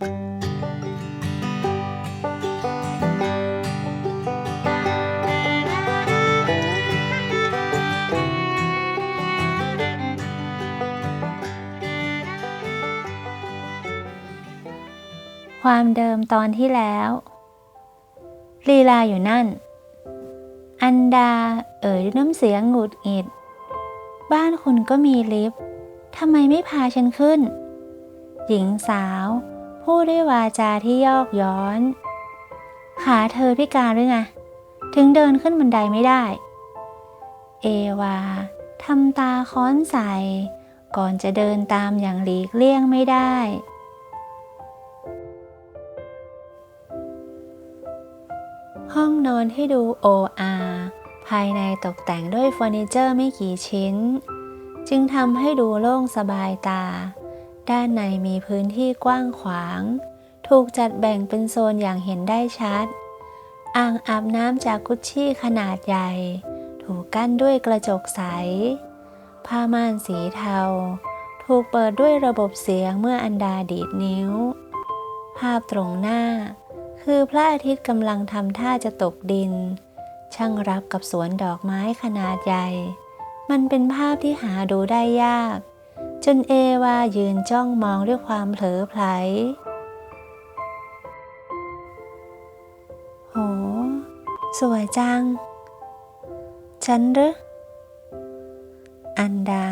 ความเดิมตอนที่แล้ว ลีลาอยู่นั่น อันดาเอ่ยด้วยน้ำเสียงหงุดหงิด บ้านคุณก็มีลิฟต์ทำไมไม่พาฉันขึ้น หญิงสาว พูดด้วยวาจาที่ยอกย้อน ขาเธอพิการหรือไง ถึงเดินขึ้นบันไดไม่ได้ เอวาทำตาค้อนใส่ ก่อนจะเดินตามอย่างหลีกเลี่ยงไม่ได้ ห้องนอนที่ดูโออาภายในตกแต่งด้วยเฟอร์นิเจอร์ไม่กี่ชิ้น จึงทำให้ดูโล่งสบายตา ด้านในมีพื้นที่กว้างขวาง ถูกจัดแบ่งเป็นโซนอย่างเห็นได้ชัด อ่างอาบน้ำจากกุชชี่ขนาดใหญ่ ถูกกั้นด้วยกระจกใส ผ้าม่านสีเทา ถูกเปิดด้วยระบบเสียงเมื่ออันดาดีดนิ้ว ภาพตรงหน้า คือพระอาทิตย์กำลังทำท่าจะตกดิน ช่างรับกับสวนดอกไม้ขนาดใหญ่ มันเป็นภาพที่หาดูได้ยาก จนเอวายืนจ้องมองด้วยความเผลอไผลโห สวยจัง ฉันหรือ อันดา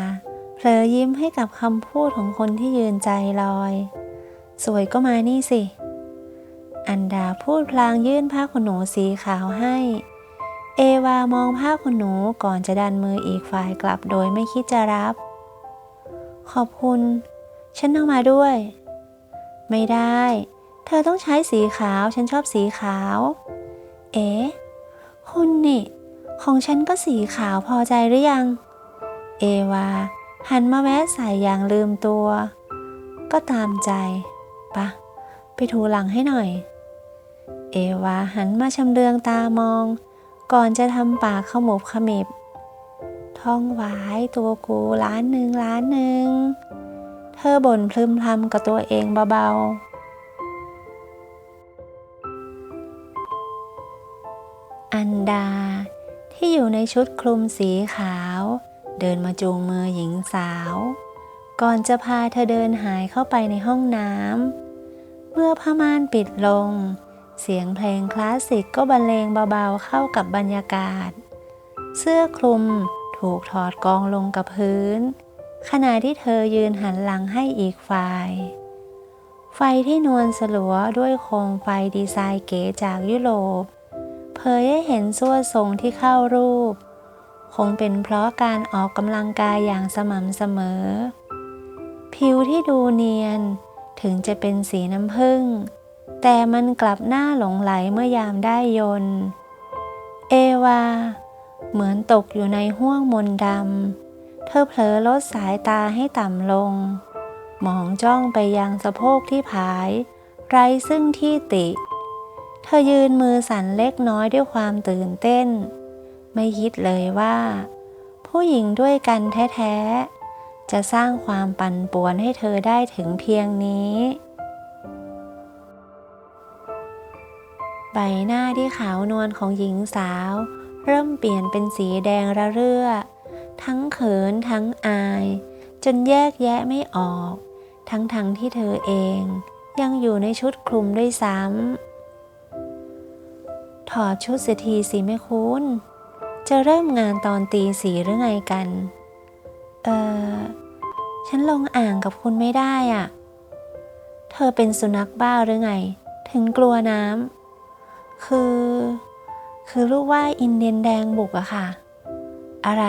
เผลอยิ้มให้กับคำพูดของคนที่ยืนใจลอย สวยก็มานี่สิ อันดาพูดพลางยื่นผ้าขนหนูสีขาวให้ เอวามองผ้าขนหนูก่อนจะดันมืออีกฝ่ายกลับโดยไม่คิดจะรับ ขอบคุณ ฉันเอามาด้วย ไม่ได้ เธอต้องใช้สีขาว ฉันชอบสีขาว เอ๊ะคุณนี่ ของฉันก็สีขาวพอใจหรือยัง เอวา หันมาแวะใส่อย่างลืมตัว ก็ตามใจปะ ไปถูหลังให้หน่อย เอวาหันมาชำเลืองตามอง ก่อนจะทำปากขมุบขมิบ ท่องไว้ตัวกูล้านหนึ่งล้านหนึ่ง เธอบ่นพลึมพำกับตัวเองเบาๆ อันดาที่อยู่ในชุดคลุมสีขาว เดินมาจูงมือหญิงสาว ก่อนจะพาเธอเดินหายเข้าไปในห้องน้ำ เมื่อผ้าม่านปิดลง เสียงเพลงคลาสสิกก็บรรเลงเบาๆเข้ากับบรรยากาศ เสื้อคลุม ถูกถอดกองลงกับพื้น ขณะที่เธอยืนหันหลังให้อีกฝ่าย ไฟที่นวลสลัวด้วยโคมไฟดีไซน์เก๋จากยุโรปเผยให้เห็นส่วทรงที่เข้ารูป คงเป็นเพราะการออกกำลังกายอย่างสม่ำเสมอ ผิวที่ดูเนียนถึงจะเป็นสีน้ำผึ้งแต่มันกลับหน้าหลงไหลเมื่อยามได้ยน เอวา เหมือนตกอยู่ในห้วงมนดำ เธอเผลอลดสายตาให้ต่ำลง มองจ้องไปยังสะโพกที่ผาย ไรซึ่งที่ติ เธอยืนมือสั่นเล็กน้อยด้วยความตื่นเต้น ไม่คิดเลยว่า ผู้หญิงด้วยกันแท้ๆ จะสร้างความปั่นป่วนให้เธอได้ถึงเพียงนี้ใบหน้าที่ขาวนวลของหญิงสาว เริ่มเปลี่ยนเป็นสีแดงระเรื่อ ทั้งเขินทั้งอาย จนแยกแยะไม่ออก ทั้งทั้งที่เธอเองยังอยู่ในชุดคลุมด้วยซ้ำถอดชุดเสียทีสิแม่คุณจะเริ่มงานตอนตีสีหรือไงกัน เออฉันลงอ่างกับคุณไม่ได้อะ เธอเป็นสุนัขบ้าหรือไง ถึงกลัวน้ำคือ คือลูกว่าอินเดียนแดงบุกอะค่ะ อะไร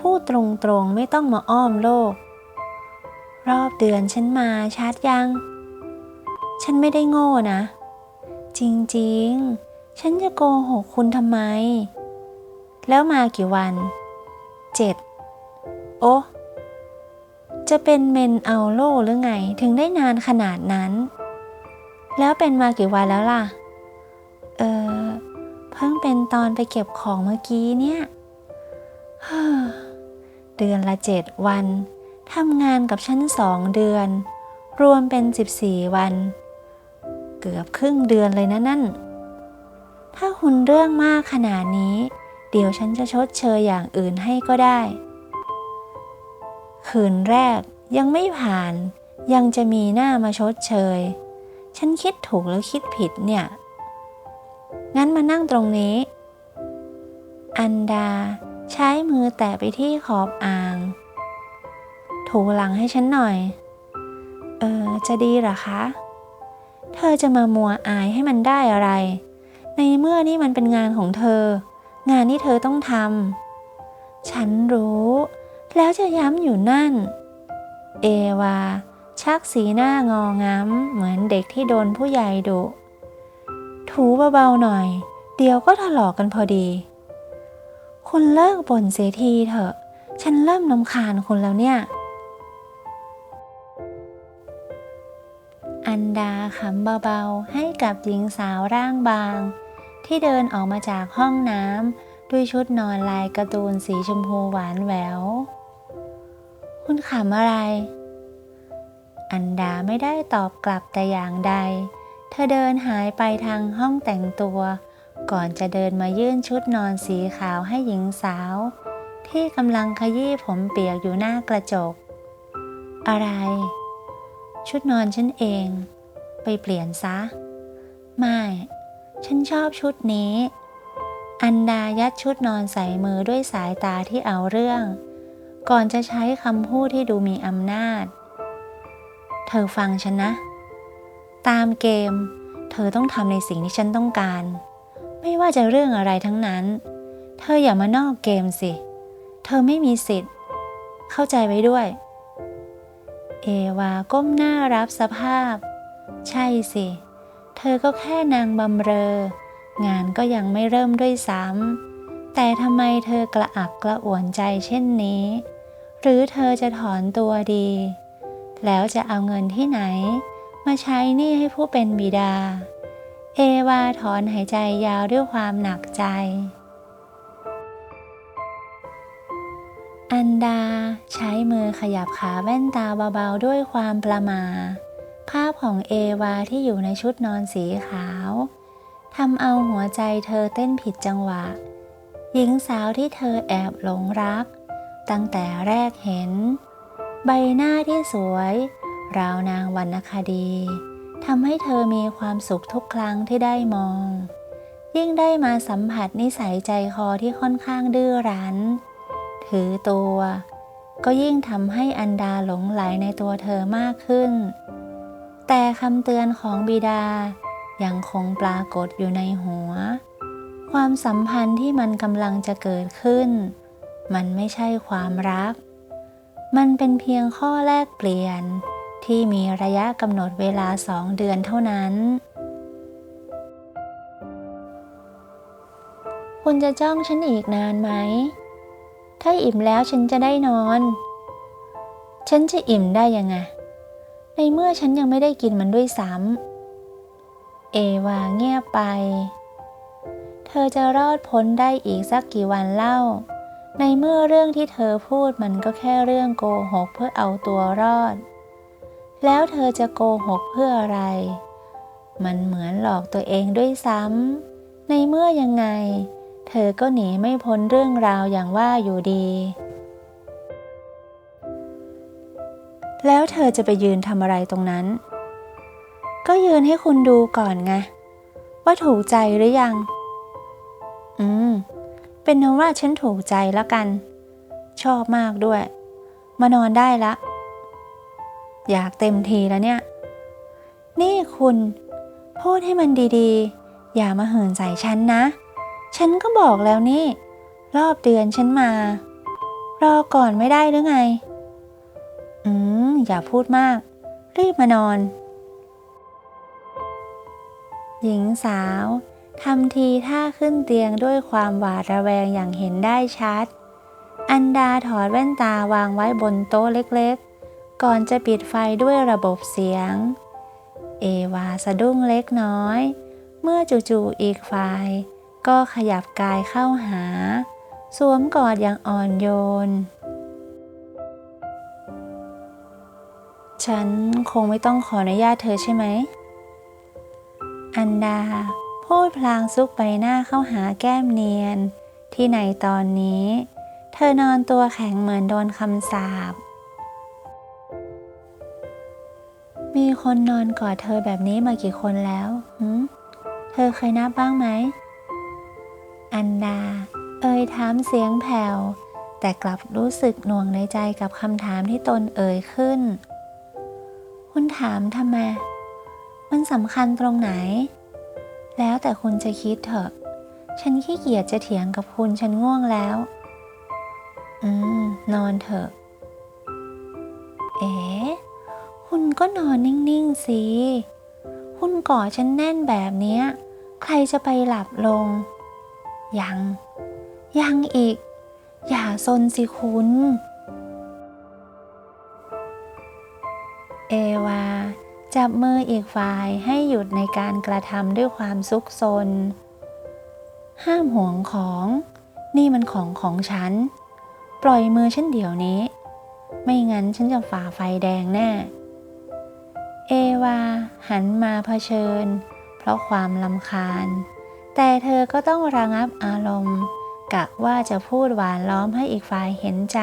พูดตรงๆไม่ต้องมาอ้อมโลก รอบเดือนฉันมาชัดยัง ฉันไม่ได้โง่นะ จริงๆ ฉันจะโกหกคุณทำไม แล้วมากี่วันเจ็ดโอ้จะเป็นเมนเอาโลหรือไงถึงได้นานขนาดนั้น แล้วเป็นมากี่วันแล้วล่ะ พิ่งเป็นตอนไปเก็บของเมื่อกี้เนี่ยเดือนละเจ็ดวันทำงานกับฉันสองเดือน รวมเป็น 14 วัน เกือบครึ่งเดือนเลยนะนั่น ถ้าคุณเรื่องมากขนาดนี้ เดี๋ยวฉันจะชดเชยอย่างอื่นให้ก็ได้ คืนแรกยังไม่ผ่าน ยังจะมีหน้ามาชดเชย ฉันคิดถูกแล้วคิดผิดเนี่ย งั้นมานั่งตรงนี้ อันดา ใช้มือแตะไปที่ขอบอ่าง ถูหลังให้ฉันหน่อย เออ จะดีหรอคะ เธอจะมามัวอายให้มันได้อะไร ในเมื่อนี่มันเป็นงานของเธอ งานที่เธอต้องทำ ฉันรู้ แล้วจะย้ำอยู่นั่น เอวาชักสีหน้างอง้ำเหมือนเด็กที่โดนผู้ใหญ่ดุ ถูเบาๆหน่อย เดี๋ยวก็ถลอกกันพอดี คุณเลิกบ่นเสียทีเถอะ ฉันเริ่มนำคาญคุณแล้วเนี่ย อันดาขำเบาๆให้กับหญิงสาวร่างบาง ที่เดินออกมาจากห้องน้ำด้วยชุดนอนลายการ์ตูนสีชมพูหวานแหวว คุณขำอะไร อันดาไม่ได้ตอบกลับแต่อย่างใด เธอเดินหายไปทางห้องแต่งตัว ก่อนจะเดินมายื่นชุดนอนสีขาวให้หญิงสาว ที่กำลังขยี้ผมเปียกอยู่หน้ากระจก อะไร ชุดนอนฉันเอง ไปเปลี่ยนซะ ไม่ ฉันชอบชุดนี้ อันดายัดชุดนอนใส่มือด้วยสายตาที่เอาเรื่อง ก่อนจะใช้คำพูดที่ดูมีอำนาจ เธอฟังฉันนะ ตามเกม เธอต้องทำในสิ่งที่ฉันต้องการ ไม่ว่าจะเรื่องอะไรทั้งนั้น เธออย่ามานอกเกมสิ เธอไม่มีสิทธิ์ เข้าใจไว้ด้วย เอวาก้มหน้ารับสภาพ ใช่สิ เธอก็แค่นางบำเรอ งานก็ยังไม่เริ่มด้วยซ้ำแต่ทำไมเธอกระอักกระอ่วนใจเช่นนี้ หรือเธอจะถอนตัวดี แล้วจะเอาเงินที่ไหน มาใช้หนี้ให้ผู้เป็นบิดา เอวาถอนหายใจยาวด้วยความหนักใจ อันดาใช้มือขยับขาแว่นตาเบาๆด้วยความประมา ภาพของเอวาที่อยู่ในชุดนอนสีขาวทำเอาหัวใจเธอเต้นผิดจังหวะ หญิงสาวที่เธอแอบหลงรัก ตั้งแต่แรกเห็น ใบหน้าที่สวย ราวนางวรรณคดีทำให้เธอมีความสุขทุกครั้งที่ได้มอง ยิ่งได้มาสัมผัสนิสัยใจคอที่ค่อนข้างดื้อรั้น ถือตัว ก็ยิ่งทำให้อันดาหลงไหลในตัวเธอมากขึ้น แต่คำเตือนของบิดายังคงปรากฏอยู่ในหัว ความสัมพันธ์ที่มันกำลังจะเกิดขึ้น มันไม่ใช่ความรัก มันเป็นเพียงข้อแลกเปลี่ยน ที่มีระยะกำหนดเวลาสองเดือนเท่านั้น คุณจะจ้องฉันอีกนานไหม ถ้าอิ่มแล้วฉันจะได้นอน ฉันจะอิ่มได้ยังไง ในเมื่อฉันยังไม่ได้กินมันด้วยซ้ำ เอวาเงียบไป เธอจะรอดพ้นได้อีกสักกี่วันเล่า ในเมื่อเรื่องที่เธอพูดมันก็แค่เรื่องโกหกเพื่อเอาตัวรอด แล้วเธอจะโกหกเพื่ออะไร มันเหมือนหลอกตัวเองด้วยซ้ำ ในเมื่อยังไง เธอก็หนีไม่พ้นเรื่องราวอย่างว่าอยู่ดี แล้วเธอจะไปยืนทำอะไรตรงนั้น ก็ยืนให้คุณดูก่อนไง ว่าถูกใจหรือยัง อืม เป็นนว่าฉันถูกใจแล้วกัน ชอบมากด้วย มานอนได้ละ อยากเต็มทีแล้วเนี่ย นี่คุณพูดให้มันดีๆ อย่ามาเหินใส่ฉันนะ ฉันก็บอกแล้วนี่ รอบเดือนฉันมา รอก่อนไม่ได้หรือไง อืม อย่าพูดมาก รีบมานอน หญิงสาวทำทีท่าขึ้นเตียงด้วยความหวาดระแวงอย่างเห็นได้ชัด อันดาถอดแว่นตาวางไว้บนโต๊ะเล็กๆ ก่อนจะปิดไฟด้วยระบบเสียง เอวาสะดุ้งเล็กน้อย เมื่อจู่ๆอีกฝ่าย ก็ขยับกายเข้าหา สวมกอดอย่างอ่อนโยน ฉันคงไม่ต้องขออนุญาตเธอใช่ไหม อันดาพูดพลางซุกใบหน้าเข้าหาแก้มเนียน ที่ในตอนนี้ เธอนอนตัวแข็งเหมือนโดนคำสาป มีคนนอนกอดเธอแบบนี้มากี่คนแล้วหืเธอเคยนับบ้างไหม อันดา เอ่ยถามเสียงแผ่ว แต่กลับรู้สึกหน่วงในใจกับคำถามที่ตนเอ่ยขึ้น คุณถามทำไม มันสำคัญตรงไหน แล้วแต่คุณจะคิดเถอะ ฉันขี้เกียจจะเถียงกับคุณฉันง่วงแล้ว อืม นอนเถอะ เอ๋ คุณก็นอนนิ่งๆสิคุณก่อฉันแน่นแบบเนี้ยใครจะไปหลับลง ยัง ยังอีก อย่าซนสิคุณ เอวา จับมืออีกฝ่ายให้หยุดในการกระทำด้วยความซุกซน ห้ามห่วงของ นี่มันของของฉัน ปล่อยมือฉันเดี๋ยวนี้ ไม่งั้นฉันจะฝ่าไฟแดงแน่ เอวาหันมาเผชิญ เพราะความลำคาญ แต่เธอก็ต้องระงับอารมณ์กะว่าจะพูดหวานล้อมให้อีกฝ่ายเห็นใจ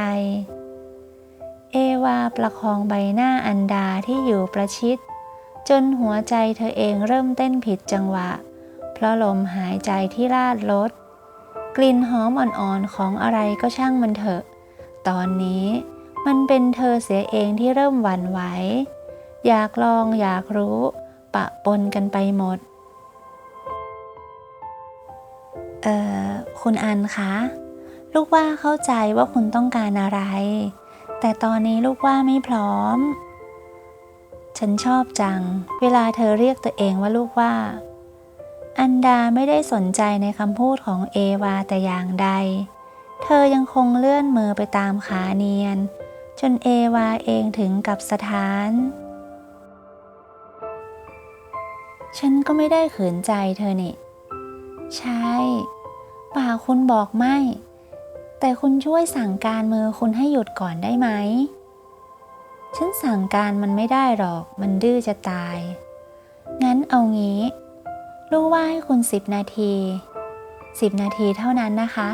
เอวาประคองใบหน้าอันดาที่อยู่ประชิด จนหัวใจเธอเองเริ่มเต้นผิดจังหวะ เพราะลมหายใจที่ลาดลด กลิ่นหอมอ่อนๆของอะไรก็ช่างมันเถอะ ตอนนี้มันเป็นเธอเสียเองที่เริ่มหวั่นไหว อยากลองอยากรู้ ปะปนกันไปหมด เอ่อ คุณอันคะ ลูกว่าเข้าใจว่าคุณต้องการอะไร แต่ตอนนี้ลูกว่าไม่พร้อม ฉันชอบจัง เวลาเธอเรียกตัวเองว่าลูกว่า อันดาไม่ได้สนใจในคำพูดของเอวาแต่อย่างใด เธอยังคงเลื่อนมือไปตามขาเนียนจนเอวาเองถึงกับสถาน ฉันก็ไม่ได้เขืนใจเธอนี่ ใช่ ป่าคุณบอกไม่ แต่คุณช่วยสั่งการมือคุณให้หยุดก่อนได้ไหม ฉันสั่งการมันไม่ได้หรอก มันดื้อจะตาย งั้นเอางี้ลูกว่าให้คุณสิบนาทีสิบนาทีเท่านั้นนะคะ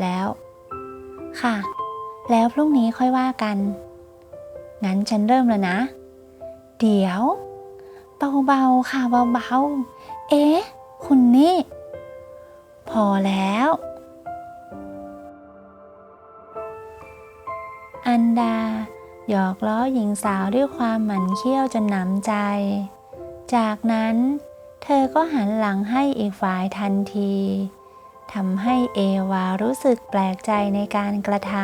แล้ว ค่ะ แล้วพรุ่งนี้ค่อยว่ากัน งั้นฉันเริ่มแล้วนะ เดี๋ยว เบาๆค่ะเบาๆ เอ๊ะ คุณนี่ พอแล้ว อันดา หยอกล้อหญิงสาวด้วยความหมันเคี้ยวจนหนำใจ จากนั้นเธอก็หันหลังให้อีกฝ่ายทันทีทำให้เอวารู้สึกแปลกใจในการกระท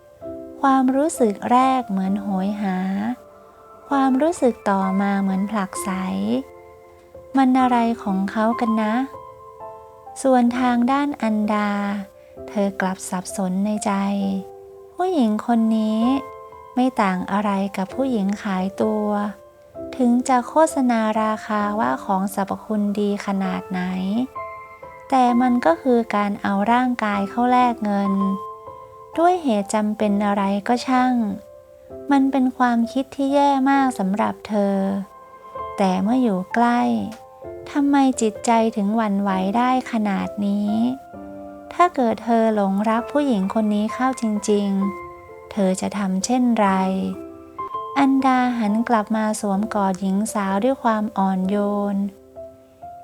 ำความรู้สึกแรกเหมือนโหยหา ความรู้สึกต่อมาเหมือนผลักไส มันอะไรของเขากันนะ ส่วนทางด้านอันดา เธอกลับสับสนในใจ ผู้หญิงคนนี้ไม่ต่างอะไรกับผู้หญิงขายตัว ถึงจะโฆษณาราคาว่าของสรรพคุณดีขนาดไหน แต่มันก็คือการเอาร่างกายเข้าแลกเงิน ด้วยเหตุจำเป็นอะไรก็ช่าง มันเป็นความคิดที่แย่มากสำหรับเธอ แต่เมื่ออยู่ใกล้ทำไมจิตใจถึงหวั่นไหวได้ขนาดนี้ ถ้าเกิดเธอหลงรักผู้หญิงคนนี้เข้าจริง ๆ เธอจะทำเช่นไร อันดาหันกลับมาสวมกอดหญิงสาวด้วยความอ่อนโยน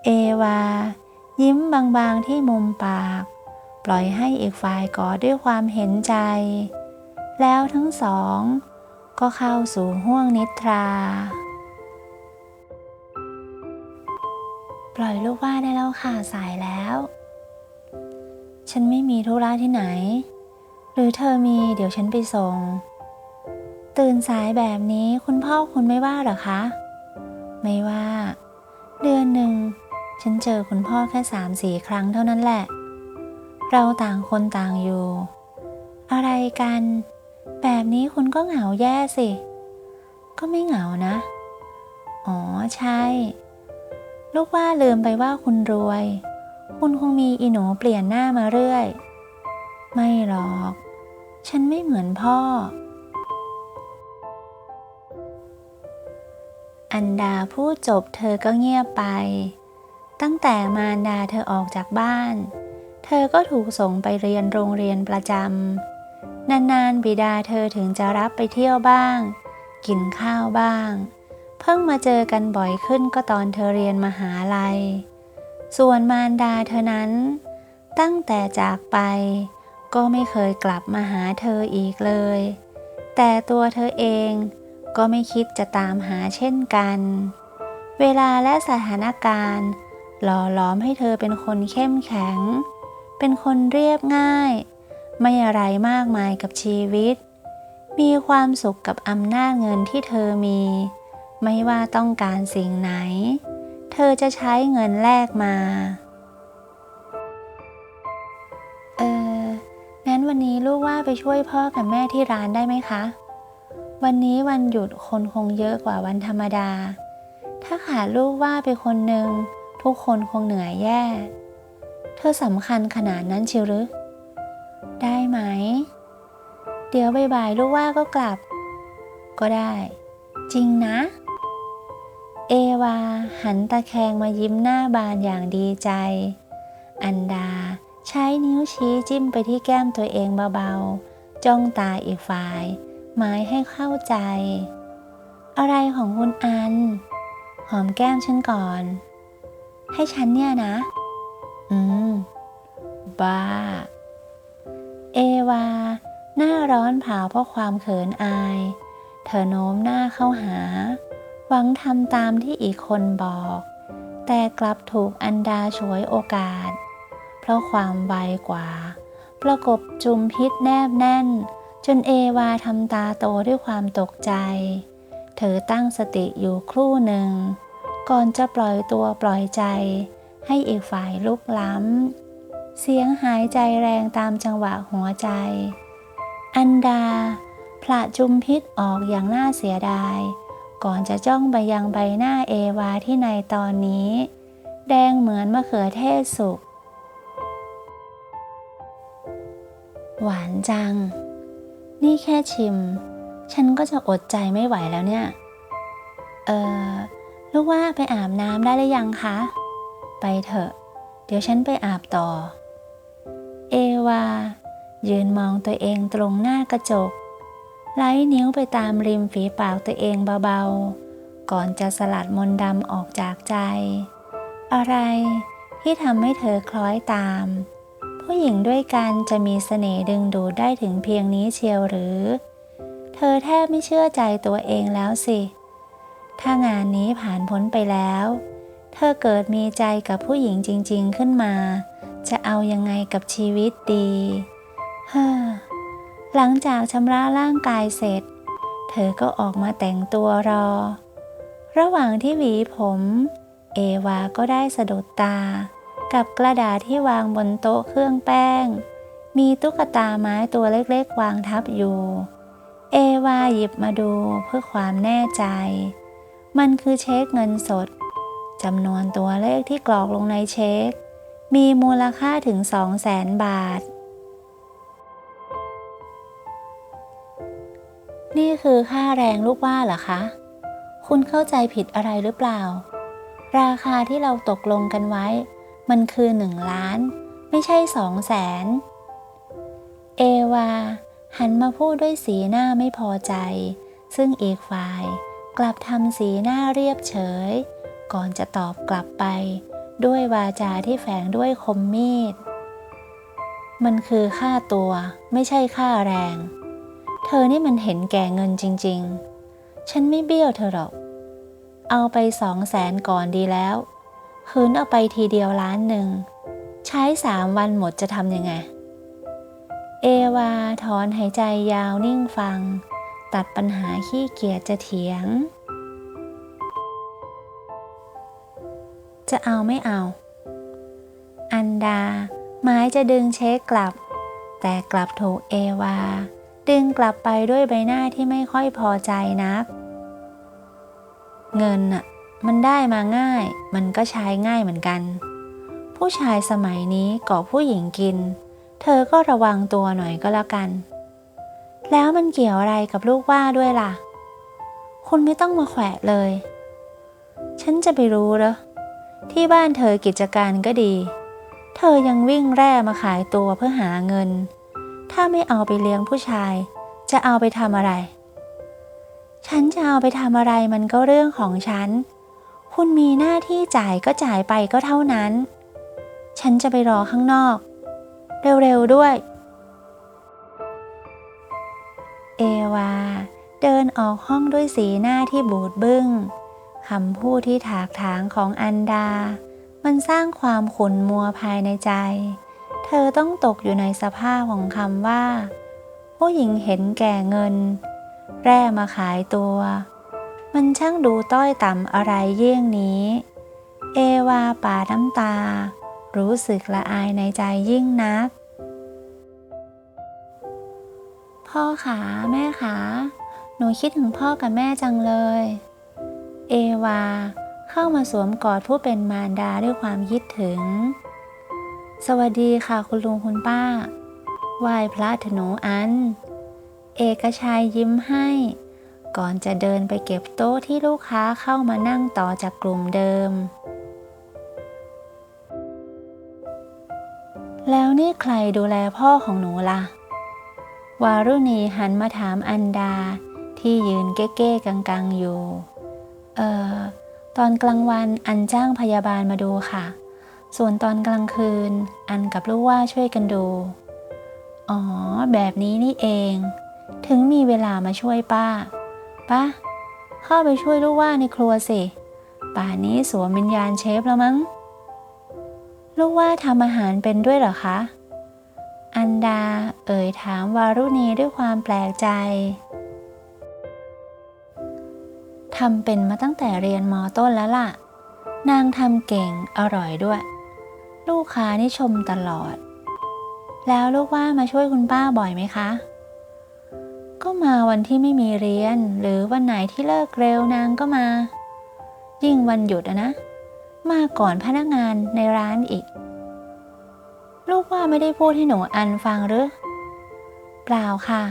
เอวา ยิ้มบางๆที่มุมปาก ปล่อยให้อีกฝ่ายกอดด้วยความเห็นใจ แล้วทั้งสอง ก็เข้าสู่ห้วงนิทรา ปล่อยลูกว่าได้แล้วค่ะสายแล้ว ฉันไม่มีธุระที่ไหน หรือเธอมีเดี๋ยวฉันไปส่ง ตื่นสายแบบนี้คุณพ่อคุณไม่ว่าหรอคะ ไม่ว่า เดือนหนึ่ง ฉันเจอคุณพ่อแค่สามสี่ครั้งเท่านั้นแหละ เราต่างคนต่างอยู่ อะไรกัน แบบนี้คุณก็เหงาแย่สิ ก็ไม่เหงานะ อ๋อใช่ ลูกว่าลืมไปว่าคุณรวย คุณคงมีอีหนูเปลี่ยนหน้ามาเรื่อย ไม่หรอก ฉันไม่เหมือนพ่อ อันดาพูดจบเธอก็เงียบไป ตั้งแต่มารดาเธอออกจากบ้าน เธอก็ถูกส่งไปเรียนโรงเรียนประจำ นานๆบิดาเธอถึงจะรับไปเที่ยวบ้าง กินข้าวบ้าง เพิ่งมาเจอกันบ่อยขึ้นก็ตอนเธอเรียนมหาลัย ส่วนมารดาเธอนั้น ตั้งแต่จากไป ก็ไม่เคยกลับมาหาเธออีกเลย แต่ตัวเธอเองก็ไม่คิดจะตามหาเช่นกัน เวลาและสถานการณ์ หล่อหลอมให้เธอเป็นคนเข้มแข็ง เป็นคนเรียบง่าย ไม่อะไรมากมายกับชีวิต มีความสุขกับอำนาจเงินที่เธอมี ไม่ว่าต้องการสิ่งไหน เธอจะใช้เงินแลกมา เอองั้นวันนี้ลูกว่าไปช่วยพ่อกับแม่ที่ร้านได้ไหมคะ วันนี้วันหยุดคนคงเยอะกว่าวันธรรมดา ถ้าขาดลูกว่าไปคนหนึ่งทุกคนคงเหนื่อยแย่ เธอสำคัญขนาดนั้นเชียวหรือ ได้ไหม เดี๋ยวบ่ายๆลูกว่าก็กลับ ก็ได้ จริงนะ เอวาหันตะแคงมายิ้มหน้าบานอย่างดีใจ อันดาใช้นิ้วชี้จิ้มไปที่แก้มตัวเองเบาๆ จ้องตาอีกฝ่าย หมายให้เข้าใจ อะไรของคุณอัน หอมแก้มฉันก่อน ให้ฉันเนี่ยนะ อืม บ้า เอวา หน้าร้อนเผาเพราะความเขินอาย เธอโน้มหน้าเข้าหา หวังทำตามที่อีกคนบอก แต่กลับถูกอันดาฉวยโอกาส เพราะความไวกว่า ประกบจุมพิษแนบแน่น จนเอวาทำตาโตด้วยความตกใจ เธอตั้งสติอยู่ครู่หนึ่ง ก่อนจะปล่อยตัวปล่อยใจ ให้อีกฝ่ายลุกล้ำ เสียงหายใจแรงตามจังหวะหัวใจ อันดาผละจุมพิษออกอย่างน่าเสียดาย ก่อนจะจ้องไปยังใบหน้าเอวาที่ในตอนนี้ แดงเหมือนมะเขือเทศสุก หวานจัง นี่แค่ชิม ฉันก็จะอดใจไม่ไหวแล้วเนี่ย เออลูกว่าไปอาบน้ำได้หรือยังคะ ไปเถอะ เดี๋ยวฉันไปอาบต่อเอ วา ยืนมองตัวเองตรงหน้ากระจก ไล่นิ้วไปตามริมฝีปากตัวเองเบาๆ ก่อนจะสลัดมนดำออกจากใจ อะไรที่ทำให้เธอคล้อยตาม ผู้หญิงด้วยกันจะมีเสน่ห์ดึงดูดได้ถึงเพียงนี้เชียวหรือ เธอแทบไม่เชื่อใจตัวเองแล้วสิ ถ้างานนี้ผ่านพ้นไปแล้ว เธอเกิดมีใจกับผู้หญิงจริง ๆขึ้นมา จะเอายังไงกับชีวิตดีฮ้อหลังจากชำระร่างกายเสร็จ เธอก็ออกมาแต่งตัวรอ ระหว่างที่หวีผม เอวาก็ได้สะดุดตา กับกระดาษที่วางบนโต๊ะเครื่องแป้ง มีตุ๊กตาไม้ตัวเล็กๆ วางทับอยู่ เอวาหยิบมาดูเพื่อความแน่ใจ มันคือเช็คเงินสดจำนวนตัวเลขที่กรอกลงในเช็ค มีมูลค่าถึงสองแสนบาท นี่คือค่าแรงลูกว่าเหรอคะ คุณเข้าใจผิดอะไรหรือเปล่า ราคาที่เราตกลงกันไว้ มันคือหนึ่งล้าน ไม่ใช่สองแสนเอวา หันมาพูดด้วยสีหน้าไม่พอใจ ซึ่งอีกฝ่าย กลับทำสีหน้าเรียบเฉย ก่อนจะตอบกลับไป ด้วยวาจาที่แฝงด้วยคมมีด มันคือค่าตัวไม่ใช่ค่าแรง เธอนี่มันเห็นแก่เงินจริง ๆ ฉันไม่เบี้ยวเธอหรอก เอาไปสองแสนก่อนดีแล้ว คืนเอาไปทีเดียวล้านหนึ่ง ใช้สามวันหมดจะทำยังไง เอวาถอนหายใจยาวนิ่งฟัง ตัดปัญหาขี้เกียจจะเถียง จะเอาไม่เอา อันดาไม้จะดึงเช็คกลับ แต่กลับถูกเอวา ดึงกลับไปด้วยใบหน้าที่ไม่ค่อยพอใจนัก เงินน่ะมันได้มาง่าย มันก็ใช้ง่ายเหมือนกัน ผู้ชายสมัยนี้ก่อผู้หญิงกิน เธอก็ระวังตัวหน่อยก็แล้วกัน แล้วมันเกี่ยวอะไรกับลูกว่าด้วยล่ะ คุณไม่ต้องมาแขวะเลย ฉันจะไปรู้เหรอ ที่บ้านเธอกิจการก็ดี เธอยังวิ่งแร่มาขายตัวเพื่อหาเงิน ถ้าไม่เอาไปเลี้ยงผู้ชาย จะเอาไปทำอะไร ฉันจะเอาไปทำอะไรมันก็เรื่องของฉัน คุณมีหน้าที่จ่ายก็จ่ายไปก็เท่านั้น ฉันจะไปรอข้างนอก เร็วๆด้วย เอวา เดินออกห้องด้วยสีหน้าที่บูดบึง้ง คำพูดที่ถากถางของอันดา มันสร้างความขุ่นมัวภายในใจ เธอต้องตกอยู่ในสภาพของคำว่า ผู้หญิงเห็นแก่เงิน แร่มาขายตัว มันช่างดูต้อยต่ำอะไรเยี่ยงนี้ เอวาป่าน้ำตา รู้สึกละอายในใจยิ่งนัก พ่อขาแม่ขา หนูคิดถึงพ่อกับแม่จังเลย เอวา เข้ามาสวมกอดผู้เป็นมารดาด้วยความคิดถึง สวัสดีค่ะคุณลุงคุณป้า ไหว้พระถนูอัน เอกชัยยิ้มให้ ก่อนจะเดินไปเก็บโต๊ะที่ลูกค้าเข้ามานั่งต่อจากกลุ่มเดิม แล้วนี่ใครดูแลพ่อของหนูล่ะ วารุณีหันมาถามอันดาที่ยืนเก้ๆกังๆอยู่ เอ่อตอนกลางวันอันจ้างพยาบาลมาดูค่ะ ส่วนตอนกลางคืน อันกับลูกว่าช่วยกันดู อ๋อ แบบนี้นี่เอง ถึงมีเวลามาช่วยป้าป้าเข้าไปช่วยลูกว่าในครัวสิ ป่านนี้สวมวิญญาณเชฟแล้วมั้ง ลูกว่าทำอาหารเป็นด้วยเหรอคะ อันดาเอ่ยถามวารุณีด้วยความแปลกใจ ทำเป็นมาตั้งแต่เรียนมอต้นแล้วล่ะ นางทำเก่งอร่อยด้วย ลูกค้านี่ชมตลอด แล้วลูกว่ามาช่วยคุณป้าบ่อยไหมคะ ก็มาวันที่ไม่มีเรียน หรือวันไหนที่เลิกเร็วนางก็มา ยิ่งวันหยุดนะ มาก่อนพนักงานในร้านอีก ลูกว่าไม่ได้พูดให้หนูอันฟังหรือ เปล่าค่ะ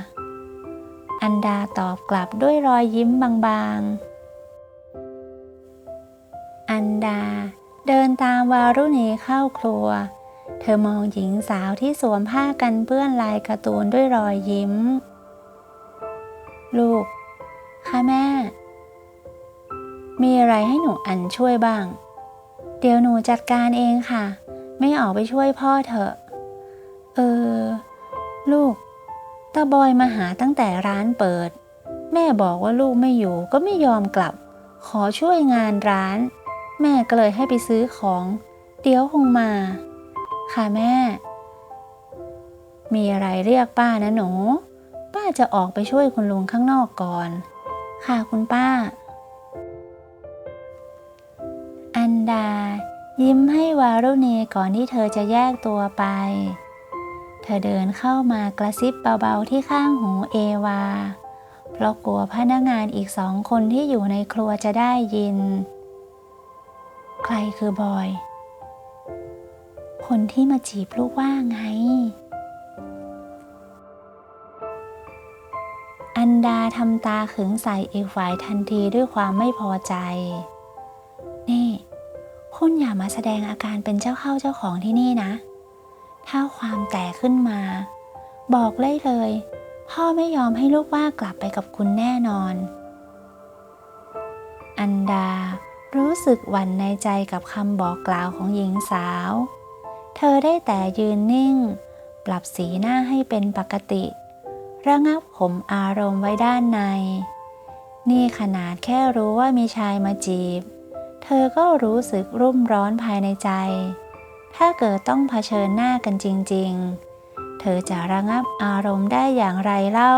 อันดาตอบกลับด้วยรอยยิ้มบางๆ อันดา เดินตามวารุณีเข้าครัว เธอมองหญิงสาวที่สวมผ้ากันเปื้อนลายการ์ตูนด้วยรอยยิ้ม ลูก ค่ะแม่ มีอะไรให้หนูอันช่วยบ้าง เดี๋ยวหนูจัดการเองค่ะ ไม่ออกไปช่วยพ่อเถอะ เออ ลูกตาบอยมาหาตั้งแต่ร้านเปิด แม่บอกว่าลูกไม่อยู่ก็ไม่ยอมกลับ ขอช่วยงานร้าน แม่ก็เลยให้ไปซื้อของ เดี๋ยวคงมา ค่ะแม่ มีอะไรเรียกป้านะหนู ป้าจะออกไปช่วยคุณลุงข้างนอกก่อน ค่ะคุณป้า อันดา ยิ้มให้วารุณีก่อนที่เธอจะแยกตัวไป เธอเดินเข้ามากระซิบเบาๆที่ข้างหูเอวา เพราะกลัวพนักงานอีกสองคนที่อยู่ในครัวจะได้ยิน ใครคือบอย คนที่มาจีบลูกว่าไง อันดาทำตาขึงใส่อีกฝ่ายทันทีด้วยความไม่พอใจ นี่ คุณอย่ามาแสดงอาการเป็นเจ้าเข้าเจ้าของที่นี่นะ ถ้าความแตกขึ้นมา บอกเลยเลย พ่อไม่ยอมให้ลูกว่ากลับไปกับคุณแน่นอน อันดา รู้สึกหวั่นในใจกับคำบอกกล่าวของหญิงสาว เธอได้แต่ยืนนิ่ง ปรับสีหน้าให้เป็นปกติ ระงับขมอารมณ์ไว้ด้านใน นี่ขนาดแค่รู้ว่ามีชายมาจีบ เธอก็รู้สึกรุ่มร้อนภายในใจ ถ้าเกิดต้องเผชิญหน้ากันจริง ๆ เธอจะระงับอารมณ์ได้อย่างไรเล่า